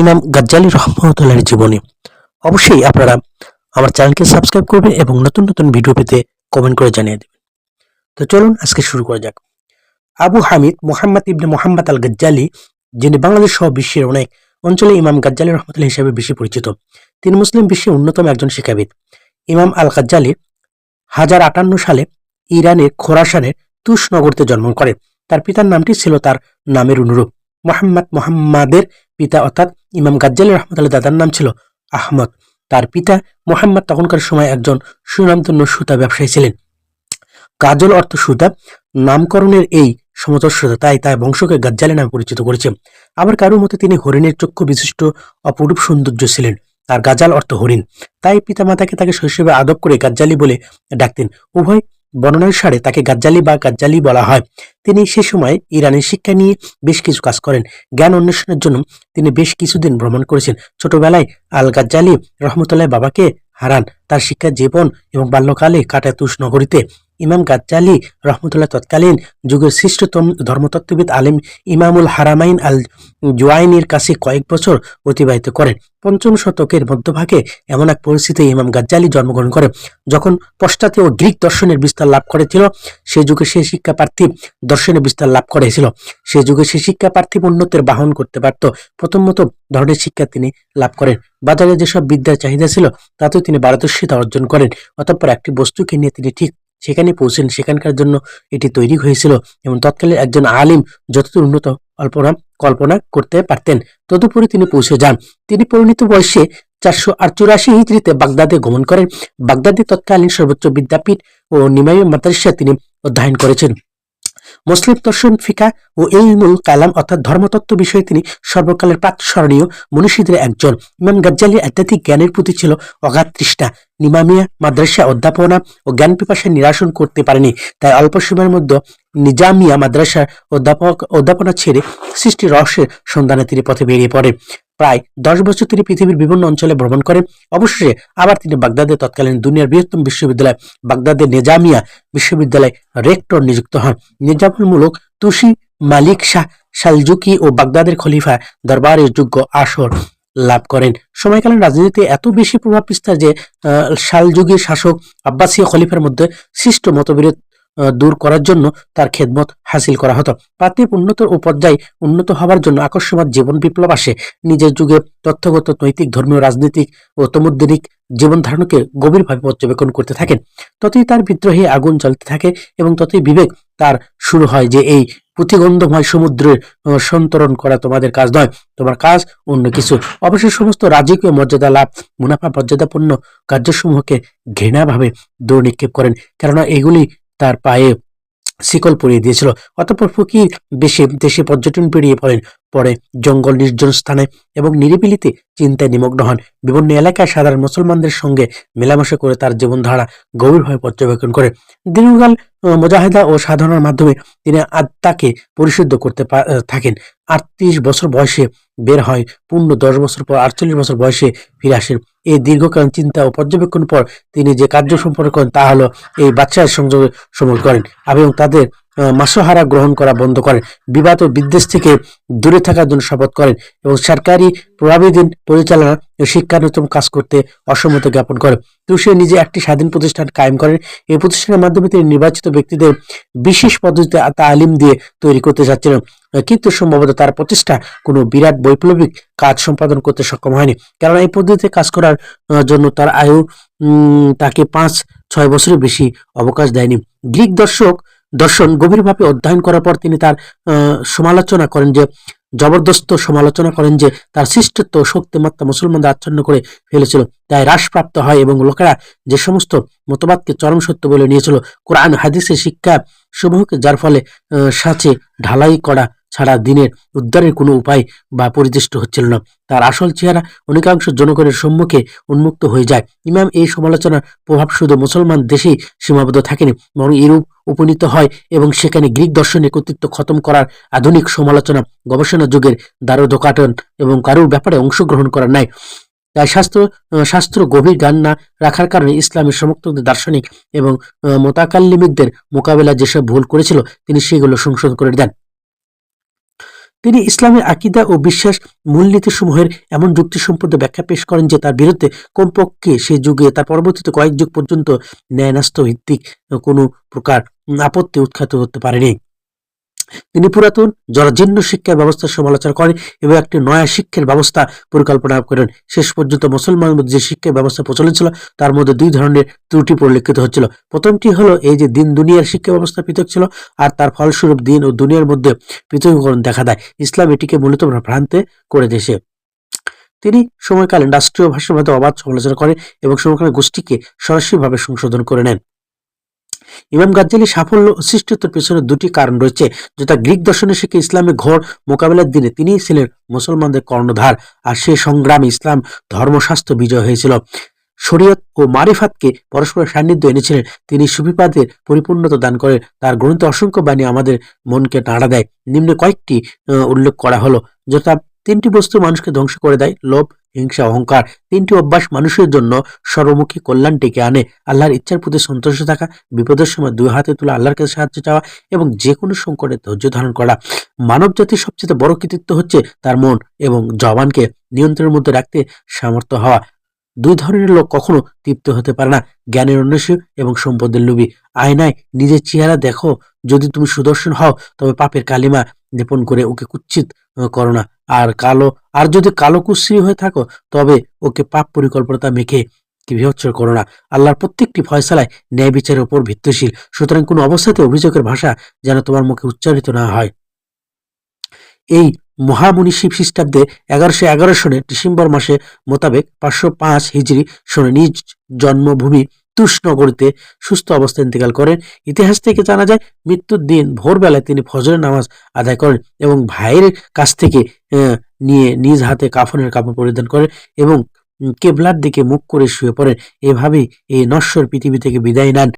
ইমাম গাজ্জালি রহমতুল্লাহর জীবনী। অবশ্যই আপনারা আমার চ্যানেলকে সাবস্ক্রাইব করবেন এবং নতুন নতুন ভিডিও পেতে কমেন্ট করে জানিয়ে দেবেন। তো চলুন আজকে শুরু করা যাক। আবু হামিদ মোহাম্মদ ইবনে মোহাম্মদ আল গাজ্জালি যিনি বাংলাদেশ সহ বিশ্বের অনেক অঞ্চলে ইমাম গাজ্জালি রহমতুল্লাহ হিসেবে বেশি পরিচিত, তিনি মুসলিম বিশ্বের অন্যতম একজন শিক্ষাবিদ। ইমাম আল গাজ্জালি হাজার আটান্ন সালে ইরানের খোরাসানের তুষ নগরতে জন্ম করেন। তার পিতার নামটি ছিল তার নামের অনুরূপ। মোহাম্মদ মোহাম্মদের পিতা, অর্থাৎ ইমাম গাজ্জালি রহমতুল্লাহ দাদার নাম ছিল আহমদ। তার পিতা মোহাম্মদ তখনকার সময় একজন সুনামধন্য সুতা ব্যবসায়ী ছিলেন। কাজল অর্থ সুতা, নামকরণের এই সমতস্যতা তাই তার বংশকে গাজ্জালি নামে পরিচিত করেছে। আবার কারোর মতে তিনি হরিণের চক্ষু বিশিষ্ট অপরূপ সৌন্দর্য ছিলেন। তার গাজাল অর্থ হরিণ। তাই পিতামাতাকে তাকে শৈশবে আদব করে গাজ্জালি বলে ডাকতেন। উভয় বর্ণনার সারে তাকে গাজ্জালি বা গাজ্জালি বলা হয়। তিনি সে সময় ইরানের শিক্ষা নিয়ে বেশ কিছু কাজ করেন। জ্ঞান অন্বেষণের জন্য তিনি বেশ কিছুদিন ভ্রমণ করেছেন। ছোটবেলায় আল গাজ্জালি রহমতুল্লাহ বাবাকে হারান। তার শিক্ষা জীবন এবং বাল্যকালে কাটায় তুষ নগরীতে ইমাম গাজ্জালি রহমতুল্লাহ তৎকালীন যুগের শ্রেষ্ঠতম ধর্মতত্ত্ববিদ আলিম ইমামুল হারামাইন আল জুয়াইনির কাছে কয়েক বছর অতিবাহিত করেন। পঞ্চম শতকের মধ্যভাগে এমন এক পরিস্থিতি ইমাম গাজ্জালি জন্মগ্রহণ করে যখন পশ্চাতে ও গ্রিক দর্শনের বিস্তার লাভ করেছিল, সে যুগে সে শিক্ষা পার্থিব দর্শনের বিস্তার লাভ করেছিল। সে যুগে সে শিক্ষা পার্থিব উন্নতের বাহন করতে পারত। প্রথমত ধরনের শিক্ষা তিনি লাভ করেন। বাজারে যেসব বিদ্যার চাহিদা ছিল, তাতেও তিনি পারদর্শিতা অর্জন করেন। অতঃপর একটি বস্তুকে নিয়ে তিনি ঠিক সেখানে পৌঁছেন। সেখানকার জন্য এটি তৈরি হয়েছিল এবং তৎকালীন একজন আলিম যতদূর উন্নত কল্পনা কল্পনা করতে পারতেন, তদুপরি তিনি পৌঁছে যান। তিনি পরিণত বয়সে চারশো আটচুরাশি হিজড়িতে বাগদাদে গমন করেন। বাগদাদে তৎকালীন সর্বোচ্চ বিদ্যাপীঠ ও নিমাই মাদ্রাসা তিনি অধ্যয়ন করেছেন। মুসলিম দর্শন ফিকা ও ইলমুল কালাম অর্থাৎ ধর্মতত্ত্ব বিষয়ে তিনি সর্বকালের প্রাতঃস্মরণীয় মনীষীদের একজন। ইমাম গাজ্জালির আধ্যাত্মিক জ্ঞানের প্রতি ছিল অগাধ তৃষ্ণা নিমামিয়া, মাদ্রাসা অধ্যাপনা ও জ্ঞান পিপাসা নিরাসন করতে পারেনি। তাই অল্প সময়ের মধ্যে নিজামিয়া মাদ্রাসার অধ্যাপক অধ্যাপনা ছেড়ে সৃষ্টি রহস্যের সন্ধানে তিনি পথে বেরিয়ে পড়েন। প্রায় দশ বছর তিনি পৃথিবীর বিভিন্ন অঞ্চলে ভ্রমণ করেন। অবশেষে আবার তিনি বাগদাদে তৎকালীন দুনিয়ার বৃহত্তম বিশ্ববিদ্যালয় বাগদাদের নেজামিয়া বিশ্ববিদ্যালয় রেক্টর নিযুক্ত হন। নিজামুলমূলক তুষি মালিক শাহ সালজুকি ও বাগদাদের খলিফা দরবারের যোগ্য আসর লাভ করেন। সময়কালীন রাজনীতিতে এত বেশি প্রভাব বিস্তার যে আহ, সালযুগী শাসক আব্বাসীয় খলিফার মধ্যে সৃষ্ট মতবিরোধ দূর করার জন্য তার খেদমত হাসিল করা হতো। প্রাথমিক উন্নত ও পর্যায়ে উন্নত হওয়ার জন্য আকস্মিক জীবন বিপ্লব আসে। নিজের যুগে তথ্যগত, নৈতিক, ধর্মীয়, রাজনৈতিক ও তমুদ্দিনিক জীবন ধারণকে গভীরভাবে পর্যবেক্ষণ করতে থাকেন। ততই তার বিদ্রোহে আগুন জ্বলতে থাকে এবং ততই বিবেক তার শুরু হয় যে এই প্রতিগন্ধময় সমুদ্রের সন্তরণ করা তোমাদের কাজ নয়, তোমার কাজ অন্য কিছু। অবশ্যই সমস্ত রাজকীয় মর্যাদা লাভ, মুনাফা, মর্যাদাপূর্ণ কার্যসমূহকে ঘৃণাভাবে দৌড় নিক্ষেপ করেন। কেননা এগুলি তার পায়ে শিকল পরিয়ে দিয়েছিল। অতঃপর ফকির দেশে দেশে পর্যটন পেরিয়ে পড়েন। পরে জঙ্গল নির্জন স্থানে এবং নিরিবিলিতে চিন্তায় নিমগ্ন হন। বিভিন্ন এলাকায় সাধারণ মুসলমানদের সঙ্গে মেলামেশা করে তার জীবনধারা গভীরভাবে পর্যবেক্ষণ করে। দীর্ঘকাল মুজাহিদা ও সাধনার মাধ্যমে তিনি আত্মাকে পরিশুদ্ধ করতে থাকেন। আটত্রিশ বছর বয়সে বের হয়। পূর্ণ দশ বছর পর, আটচল্লিশ বছর বয়সে ফিরে আসেন এই দীর্ঘকালীন চিন্তা ও পর্যবেক্ষণ পর তিনি যে কার্য সম্পন্ন করেন তা হলো এই বাচ্চার সংযোগে সমল করেন এবং তাদের মাসোহারা গ্রহণ করা বন্ধ করেন। বিবাদ ও বিদ্বেষ থেকে দূরে থাকার জন্য শপথ করেন এবং সরকারি প্রভাবীধীন পরিচালনা ও শিক্ষানুতম কাজ করতে অসম্মত জ্ঞাপন করেন। তো সে নিজে একটি স্বাধীন প্রতিষ্ঠান কায়েম করেন। এই প্রতিষ্ঠানের মাধ্যমে তিনি নির্বাচিত ব্যক্তিদের বিশেষ পদ্ধতিতে তালিম দিয়ে তৈরি করতে চাচ্ছিলেন কিন্তু সম্ভবত তার প্রতিষ্ঠা কোনো বিরাট বৈপ্লবিক কাজ সম্পাদন করতে সক্ষম হয়নি। কারণ এই পদ্ধতিতে কাজ করার জন্য তার আয়ু তাকে পাঁচ ছয় বছরের বেশি অবকাশ দেয়নি। গ্রিক দর্শক দর্শন গভীরভাবে অধ্যয়ন করার পর তিনি তার সমালোচনা করেন যে, জবরদস্ত সমালোচনা করেন যে, তার শক্তি শক্তিমাত্রা মুসলমানদের আচ্ছন্ন করে ফেলেছিল। তাই হ্রাসপ্রাপ্ত হয় এবং লোকেরা যে সমস্ত মতবাদকে চরম সত্য বলে নিয়েছিল, কোরআন, হাদিসের শিক্ষা সমূহকে যার ফলে সাঁচে ঢালাই করা ছাড়া দিনের উদ্ধারের কোনো উপায় বা পরিদৃষ্ট হচ্ছিল না। তার আসল চেহারা অনেকাংশ জনগণের সম্মুখে উন্মুক্ত হয়ে যায়। ইমাম এই সমালোচনার প্রভাব শুধু মুসলমান দেশেই সীমাবদ্ধ থাকেনি, বরং ইউরোপ উপনীত হয় এবং সেখানে গ্রিক দর্শনের কর্তৃত্ব খতম করার আধুনিক সমালোচনা, গবেষণা যুগের দ্বারোধকাটন এবং কারুর ব্যাপারে অংশগ্রহণ করার নাই তাই শাস্ত্র শাস্ত্র গভীর জ্ঞান না রাখার কারণে ইসলামের সমর্থকদের দার্শনিক এবং মোতাকাল্লিমিকদের মোকাবেলা যেসব ভুল করেছিল, তিনি সেগুলো সংশোধন করে দেন। তিনি ইসলামের আকিদা ও বিশ্বাস মূলনীতিসমূহের এমন যুক্তি সম্পর্কে ব্যাখ্যা পেশ করেন যে তার বিরুদ্ধে কমপক্ষে সে যুগে তার পরবর্তীতে কয়েক যুগ পর্যন্ত ন্যায়নাস্ত ভিত্তিক কোনো প্রকার আপত্তি উৎখাত করতে পারেনি। তিনি পুরাতন জরাজীর্ণ শিক্ষা ব্যবস্থার সমালোচনা করেন এবং একটি নয়া শিক্ষার ব্যবস্থা পরিকল্পনা করেন। শেষ পর্যন্ত মুসলমানদের মধ্যে যে শিক্ষা ব্যবস্থা প্রচলন ছিল, তার মধ্যে দুই ধরনের ত্রুটি পরিলক্ষিত হচ্ছিল। প্রথমটি হলো এই যে দিন দুনিয়ার শিক্ষা ব্যবস্থা পৃথক ছিল আর তার ফলস্বরূপ দিন ও দুনিয়ার মধ্যে পৃথকীকরণ দেখা দেয়। ইসলাম এটিকে মূলত ভ্রান্তে করে দেশে তিনি সময়কালীন রাষ্ট্রীয় ভাষার মধ্যে অবাধ সমালোচনা করেন এবং সময়কালীন গোষ্ঠীকে সরাসরিভাবে সংশোধন করে নেন। ইমাম গাজ্জালি সাফল্য সৃষ্টিত্বের পেছনে দুটি কারণ রয়েছে যেটা গ্রিক দর্শনে শিখে ইসলামের ঘোর মোকাবেলার দিনে তিনিই ছিলেন মুসলমানদের কর্ণধার, আর সে সংগ্রামে ইসলাম ধর্মশাস্ত্র বিজয় হয়েছিল। শরীয়ত ও মারিফাতকে পরস্পরের সান্নিধ্য এনেছিলেন, তিনি সুফিপাদের পরিপূর্ণতা দান করেন তার গ্রন্থে অসংখ্য বাণী আমাদের মনকে নাড়া দেয়। নিম্নে কয়েকটি উল্লেখ করা হলো, যথা তিনটি বস্তু মানুষকে ধ্বংস করে দেয়, লোভ হিংসা, অহংকার তিনটি অভ্যাস মানুষের জন্য সর্বমুখী কল্যাণ ডেকে আনে। আল্লাহর ইচ্ছার প্রতি সন্তুষ্ট থাকা, বিপদের সময় দুই হাতে তুলে আল্লাহর কাছে সাহায্য চাওয়া এবং যে কোনো সংকটে ধৈর্য ধারণ করা। মানব জাতির সবচেয়ে বড় কৃতিত্ব হচ্ছে তার মন এবং জবানকে নিয়ন্ত্রণের মধ্যে রাখতে সামর্থ্য হওয়া। দুই ধরনের লোক কখনো তৃপ্ত হতে পারে না। জ্ঞানের অন্বেষী এবং সম্পদের লোভী। আয়নায় নিজের চেহারা দেখো। যদি তুমি সুদর্শন হও, তবে পাপের কালিমা লেপন করে ওকে কুচ্ছিত করো না। আর কালো আর যদি কালো কুশ্রী হয়ে থাকো, তবে ওকে পাপ পরিকল্পনা মেখে কি বিভৎসর করো না আল্লাহর প্রত্যেকটি ফয়সালায় ন্যায় বিচারের উপর ভিত্তিশীল। সুতরাং কোনো অবস্থাতে অভিযোগের ভাষা যেন তোমার মুখে উচ্চারিত না হয়। এই মহামনীষী খ্রিস্টাব্দে এগারোশো এগারো সনে ডিসেম্বর মাসে মোতাবেক পাঁচশো পাঁচ হিজড়ি সনে নিজ জন্মভূমি তুষনগরীতে সুস্থ অবস্থায় ইন্তেকাল করেন। ইতিহাস থেকে জানা যায়, মৃত্যুর দিন ভোরবেলায় তিনি ফজরের নামাজ আদায় করেন এবং ভাইয়ের কাছ থেকে নিয়ে নিজ হাতে কাফনের কাপড় পরিধান করেন এবং কেবলার দিকে মুখ করে শুয়ে পড়েন। এভাবেই এই নশ্বর পৃথিবী থেকে বিদায় নেন।